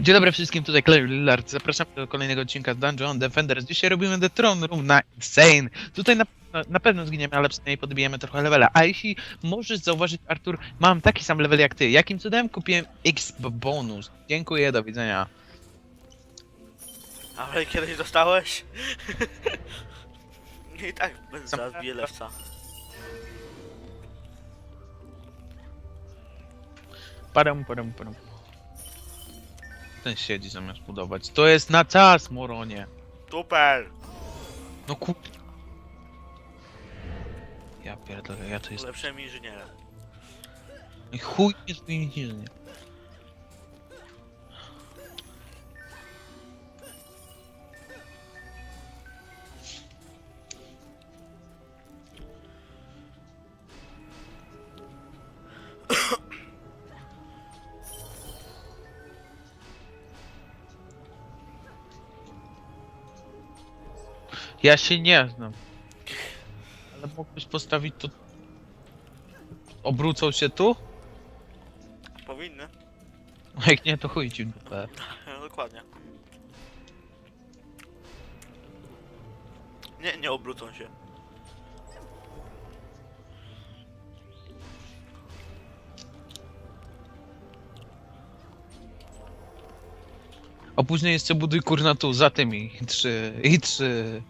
Dzień dobry wszystkim, tutaj Claire Lillard. Zapraszam do kolejnego odcinka z Dungeon Defenders. Dzisiaj robimy The Throne Room na Insane. Tutaj na, na, pewno zginiemy, ale przynajmniej podbijemy trochę levela. A jeśli możesz zauważyć, Artur, mam taki sam level jak ty. Jakim cudem kupiłem X bonus? Dziękuję, do widzenia. Ale kiedyś dostałeś? I tak będę bije lewca. Padam, padam, padam. Ten siedzi zamiast budować. To jest na czas, moronie. Super! No ku... Ja pierdolę, ja to jest... Lepszym inżynierem. I chuj nie zmieni nie. Ja się nie znam. Ale mógłbyś postawić to... Obrócą się tu? Powinny. Jak nie, to chuj ci w dupę. No, dokładnie. Nie, nie obrócą się. A później jeszcze buduj kurna tu, za tymi. I trzy, i trzy.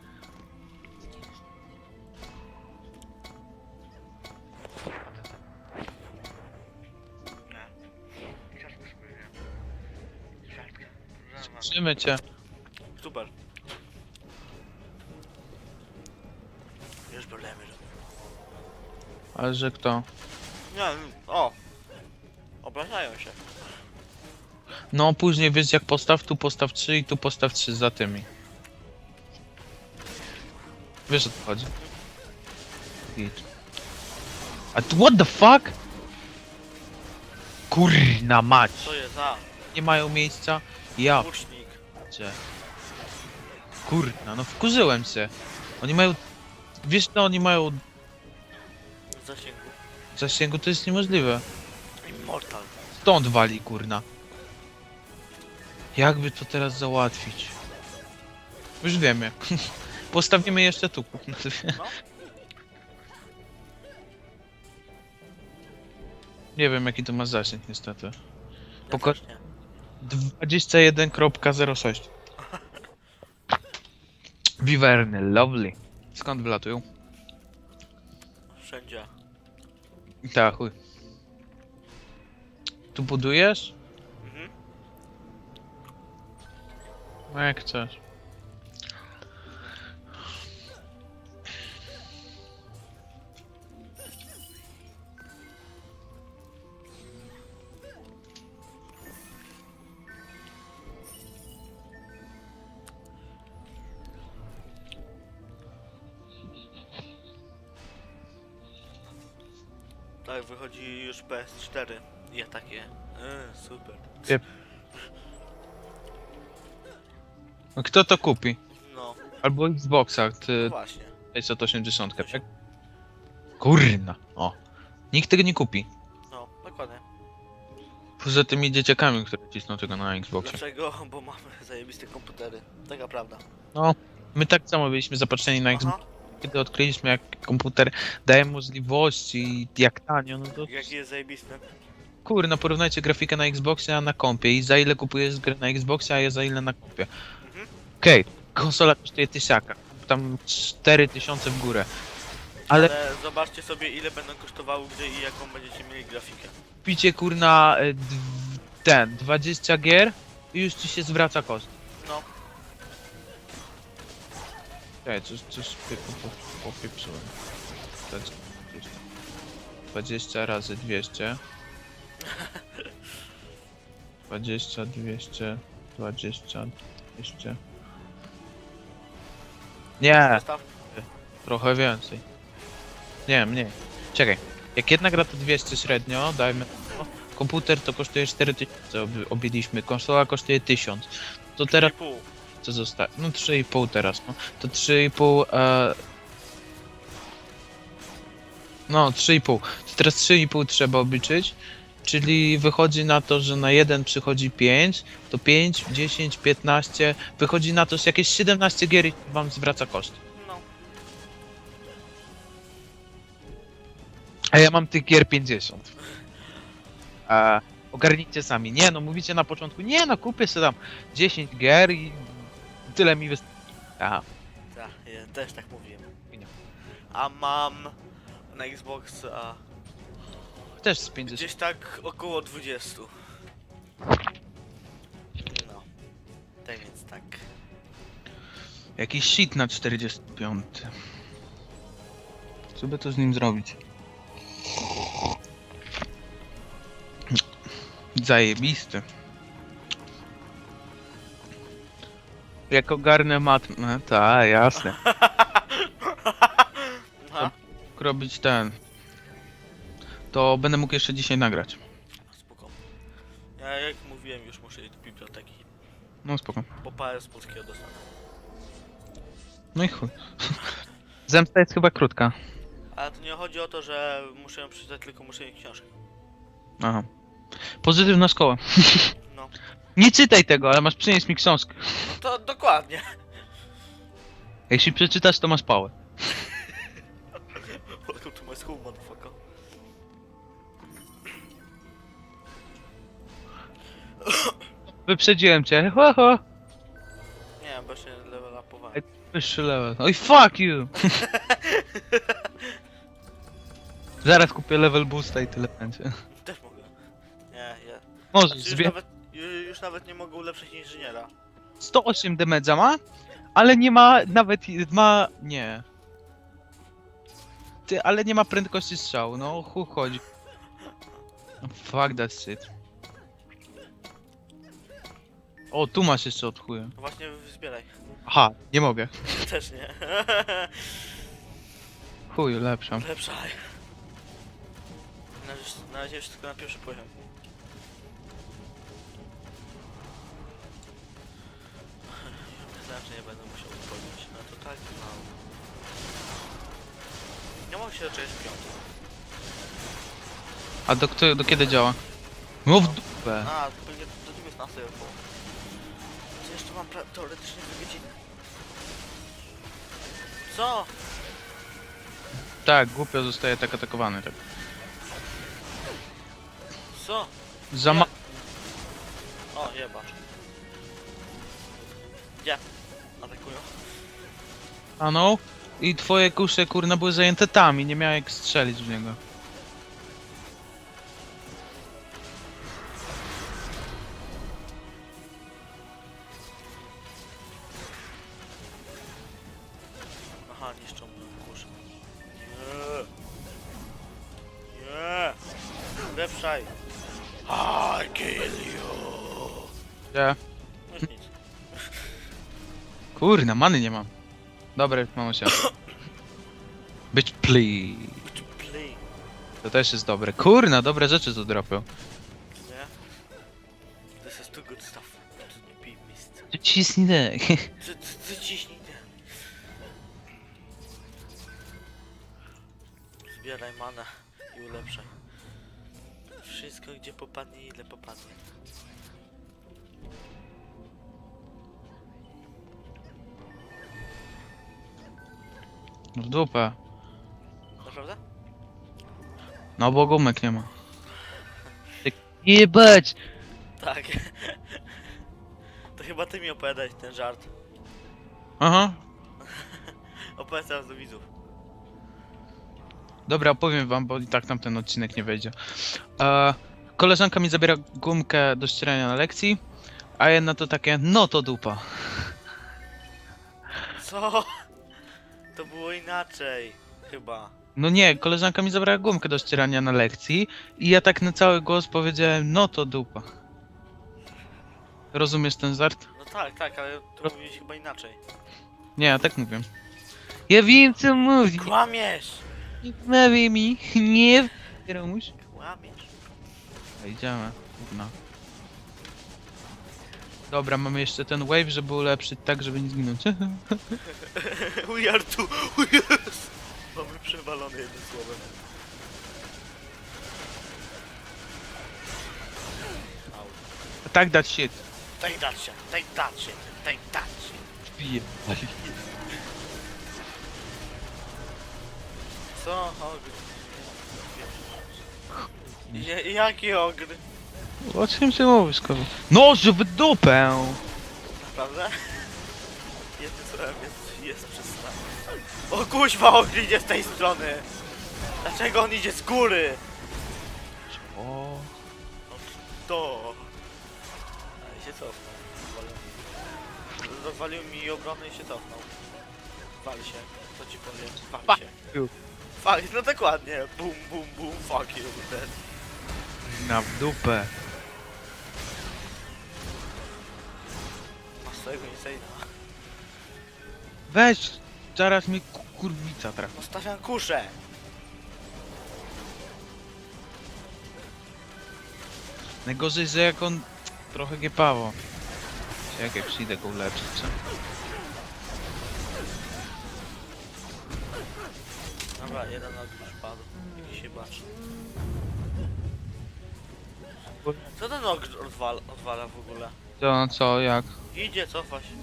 Trzymy cię. Super. Już problemy. Ale że kto? Nie, o! Obrażają się. No później wiesz jak postaw, tu postaw 3 i tu postaw 3 za tymi. Wiesz o co chodzi? Git. A tu what the fuck? Kurna mać. Co jest za? Nie mają miejsca? Ja Łucznik. Cię. Kurna, no wkurzyłem się. Oni mają... Wiesz co oni mają W zasięgu. zasięgu? To jest niemożliwe. Immortal. Stąd wali, kurna. Jakby to teraz załatwić? Już wiem jak. Postawimy jeszcze tu. kurna. No. Nie wiem jaki to ma zasięg niestety. Też nie. 21.06 Wiwerny, lovely. Skąd wylatują? Wszędzie. Tak, chuj. Tu budujesz? Mhm. No jak chcesz. Tak, wychodzi już PS4. Ja takie. Yy, super. Yep. No Kto to kupi? No, Albo Xboxa, ty właśnie. 680, tak? Kurna, o. Nikt tego nie kupi. No, dokładnie. Poza tymi dzieciakami, które cisną tego na Xboxie. Dlaczego? Bo mamy zajebiste komputery. Taka prawda. No, my tak samo byliśmy zapatrzeni na Xbox. Aha, Kiedy odkryliśmy, jak komputer daje możliwości, jak tanio, no to jaki jest zajebisty. kurna, porównajcie grafikę na Xboxie, a na kompie i za ile kupujesz grę na Xboxie, a ja za ile na kompie. Mhm. Okej, konsola kosztuje tysiaka, tam 4000 w górę. Ale- Ale... zobaczcie sobie ile będą kosztowały gry i jaką będziecie mieli grafikę. Kupicie kurna e, ten, 20 gier i już ci się zwraca koszt. Czekaj, coś, coś pie- po- po- popieprzyłem. Tak, 20. 20 razy 200. 20, 200, 20, 200. Nie, zostaw. trochę więcej. Nie, mniej. Czekaj, jak jedna gra to 200 średnio, dajmy. Komputer to kosztuje 4000, ob- objęliśmy. Konsola kosztuje 1000. To teraz Pół. Co zostaje? No 3,5 teraz, no. To 3,5 e... No, 3,5. To teraz 3,5 trzeba obliczyć Czyli wychodzi na to, że na jeden przychodzi 5, to 5, 10, 15, wychodzi na to, że jakieś 17 gier i wam zwraca koszt. No. A ja mam tych gier 50. A ogarnijcie sami. Nie no, mówicie na początku, nie no, kupię sobie tam 10 gier i tyle mi wystarczy. A, Tak, ja też tak mówiłem. Nie. A mam na Xbox a też z 50. gdzieś tak około 20. No. Tak więc tak. Jakiś shit na 45. Co by to z nim zrobić? Zajebisty. Jak ogarnę matmę, tak, jasne. Aha. Robić ten. To będę mógł jeszcze dzisiaj nagrać. Spoko. Ja jak mówiłem już muszę iść do biblioteki. No spoko. Po parę z polskiego dostanę. No i chuj. Zemsta jest chyba krótka. Ale to nie chodzi o to, że muszę ją przeczytać, tylko muszę mieć książkę. Aha. Pozytywna szkoła. No. Nie czytaj tego, ale masz przynieść mi książkę. No to dokładnie. Jeśli przeczytasz, to masz pałę. Welcome to my school, motherfucker. Wyprzedziłem cię. Ho, ho. Nie, bo się level upowałem. Wyższy level. Oj, fuck you! Zaraz kupię level boosta i tyle będzie. Też mogę. Nie, nie. Możesz, Znaczy, już, zbie... nawet, ju- już nawet nie mogę ulepszyć inżyniera. 108 damage'a ma, ale nie ma nawet... ma... nie. Ty, ale nie ma prędkości strzału, no o chuj chodzi. Fuck that shit. O, tu masz jeszcze od chuja. No Właśnie zbieraj. Aha, nie mogę. Też nie. Chuj, lepsza. Ulepszaj. Na razie, na razie już tylko na pierwszy poziom. Nie będę musiał podnieść. No to tak mało. Nie mogę się doczekać piątego. A do, kto, do kiedy działa? No w dupę. A, to pewnie do 19 około. To jeszcze mam pra- teoretycznie dwie godziny. Co? Tak, głupio zostaje tak atakowany. Tak. Co? Za ma... O, jebacz. Gdzie? Atakują? Stanął i twoje kusze kurna były zajęte tam i nie miałem jak strzelić w niego. Aha, niszczą kurz. Nie. Nie. Lepszaj. I kill you. Gdzie? Kurna, many nie mam. Dobra, mam się. Być please. Play. To też jest dobre. Kurna, dobre rzeczy tu dropią. Nie? This is too good stuff. To nie pij mist. Cisnij dek. Ty, ty, ty ciśnij ten. Zbieraj manę i ulepszaj. Wszystko gdzie popadnie ile popadnie. W dupę. Naprawdę? No bo gumek nie ma. Jebać! Tak. To chyba ty mi opowiadałeś ten żart. Aha. Opowiedz teraz do widzów. Dobra, opowiem wam, bo i tak tam ten odcinek nie wejdzie. E, koleżanka mi zabiera gumkę do ścierania na lekcji, a jedna to takie, no to dupa. Co? To było inaczej. Chyba. No nie, koleżanka mi zabrała gumkę do ścierania na lekcji i ja tak na cały głos powiedziałem, no to dupa. Rozumiesz ten żart? No tak, tak, ale to mówiłeś chyba inaczej. Nie, ja tak mówię. Ja wiem co mówi. Kłamiesz! Nie wmawiaj mi, nie Romuś. Kłamiesz. Idziemy. Kurna. Dobra, mamy jeszcze ten wave, żeby ulepszyć tak, żeby nie zginąć. We are two. Yes. Mamy przewalone jednym słowem. tak dać shit. Take that shit, take that shit, take that shit. Wyjebali. Co? Ogry. Jaki ogry? O czym ty mówisz, kogo? No, żeby dupę! Naprawdę? Jednym słowem jest, jest przystany. O kuźwa, ogry idzie z tej strony! Dlaczego on idzie z góry? O, No to... A i się cofnął. Rozwalił mi obronę i się cofnął. Wali się, co ci powiem? Wali Fuck się. you. Wali, no dokładnie. Bum, bum, bum, fuck you, dead. na w dupę. Swojego Insane'a. Weź, zaraz mi ku- kurwica trafi. Postawiam kuszę! Najgorzej, że jak on trochę giepało. Czekaj, przyjdę go uleczyć, co? Dobra, jeden ogry już padł. Jakiś się baczy. Co ten ogr odwala, odwala w ogóle? Co, co, jak? Idzie, cofa się.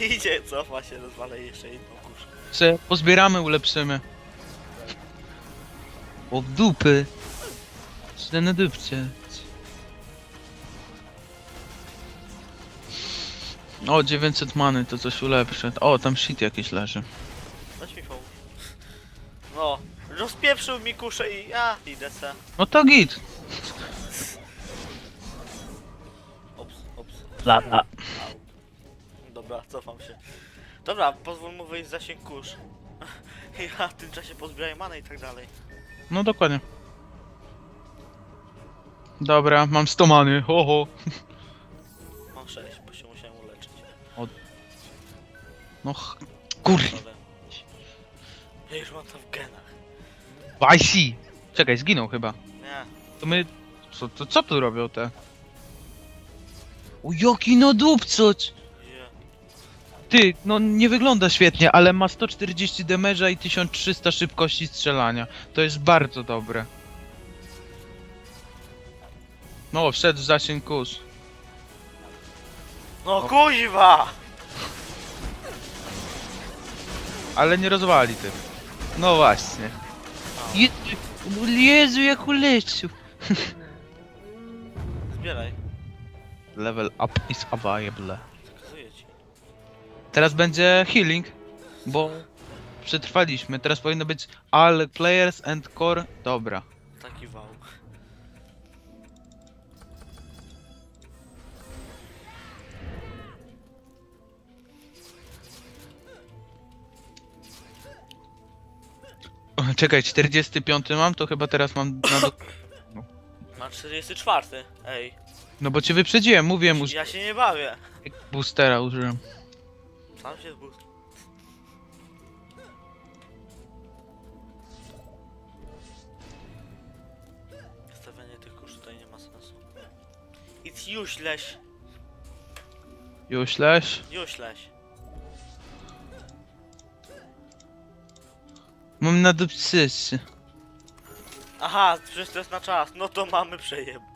Idzie, cofa się, rozwala jeszcze jedną kuszę. Se pozbieramy, ulepszymy. O w dupy. Na dupcie. O, 900 many, to coś ulepszę. O, tam shit jakiś leży. Weź mi pomóż. No, rozpieprzył mi kuszę i ja idę se. No to git. Lata. Dobra, cofam się. Dobra, pozwól mu wyjść z zasięg kurz. Ja w tym czasie pozbieraj manę i tak dalej. No dokładnie. Dobra, mam 100 many, ho ho. Mam 6, bo się musiałem uleczyć. No ch... Kur... Ja już mam to w genach. Wajsi! Czekaj, zginął chyba. Nie. To my... Co, to, co tu robią te? O, jaki no dupcoć! Je. Ty, no nie wygląda świetnie, ale ma 140 damage'a i 1300 szybkości strzelania. To jest bardzo dobre. No, wszedł w zasięg kurz. No kuźwa! Ale nie rozwali tych. No właśnie. Jezu, Jezu jak ulecił. Zbieraj. Level up is available. Zakazuję ci. Teraz będzie healing, bo przetrwaliśmy. Teraz powinno być all players and core. Dobra. Taki wał. O, Czekaj, 45 mam, to chyba teraz mam na do... Ma 44. Ej, No bo cię wyprzedziłem, mówiłem, uż... ja się nie bawię. boostera użyłem. Sam się zbudź. Stawianie tych kurz tutaj nie ma sensu. It's useless. Useless. Useless. Mam na dupsysy. Aha, przecież to jest na czas. No to mamy przejeb.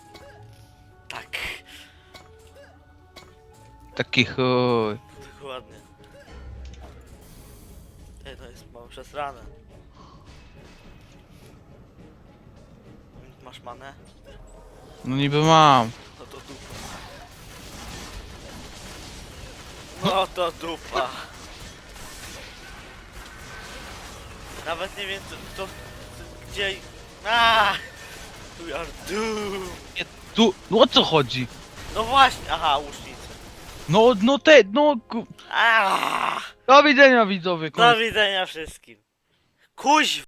Taki chuj. Dokładnie. Ej, to jest mam przesrane. Masz manę? No niby mam. No to dupa. No to dupa. Nawet nie wiem co, to, gdzie... Aaaa! We are doomed. Tu, no o co chodzi? No właśnie, aha, łucznicy. No, no te, no... ku- Aaaa! Do widzenia widzowie. Do widzenia wszystkim. Kuź!